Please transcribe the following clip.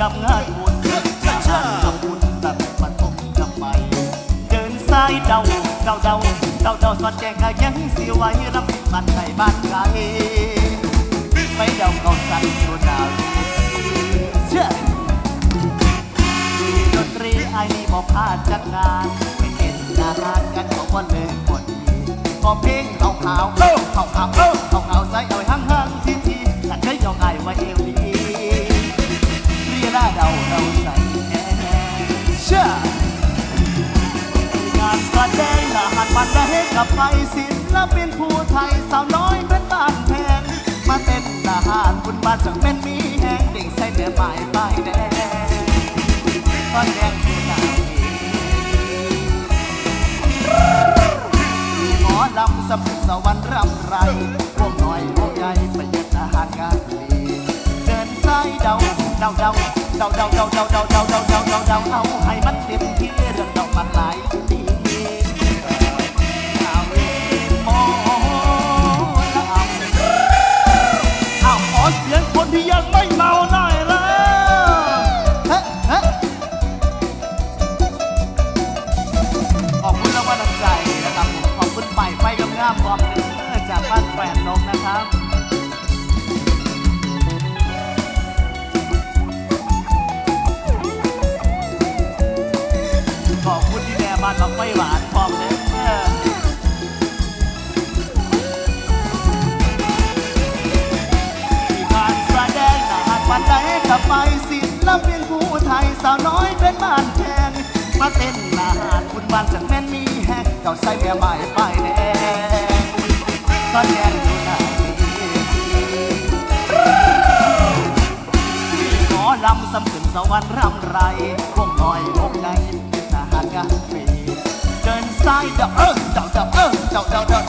กับงานบุญจะหานทำบุญแบบบรรทมทำไมเดินสายเดาเดาเดาเดาเดาสอดแจงก็ยังสิไว้รับบ้านไกลบ้านไกลไปเดาเขาสั่นอยู่ดาวเชื่อดนตรีไอ้นี่บอกพลาดจากงานไม่เห็นอาหารกันก็บ่เลยบ่ดีก็เพลงเขาขาวเอ้าขาวานแดงอาหารมันได้กับไปศิลปินผู้ไทยสาวน้อยเป็นบ้านแพงมาเต้นอาหารบุญบ้านจังเป็นมีแหงเด็กใส่เนื้อไม้ป้ายแดงป้ายแดงผู้นายหมอลำสำนึกสวรรค์รำไรพวกน้อยพวกใหญ่ประยุทธ์อาหารการดีเดินสายเดาเดาเดาเดาเดาเดาเดาเดาเดาเดาเดาเดาเดาเอาให้ เอาขอเสียงคนที่ยังไม่เมาหน่อยแล้วเฮ้เฮ้ขอบคุณรางวัลน้ำใจนะครับผมขอบคุณไปไปกับงามๆพร้อมเด้อจากบ้านแฝดนกนะครับขอบคุณที่แม่บ้านมาไฟหวาน ไปศิลปินผู้ไทยสาวน้อยเป็นบ้านแพงมาเต้นหน้าหาดคุณบ้านจากแม่นมีแฮกเจ้าใส่แม่ไม้ป้ายแดงก็แดงอยู่หน้าทีหมอลำสำขึ้นสวรรค์รำไรวงน้อยวงใหญ่เป็นทหารกาฟรีเดินสายเดาเออเดาเดาเออเดาเดาเดา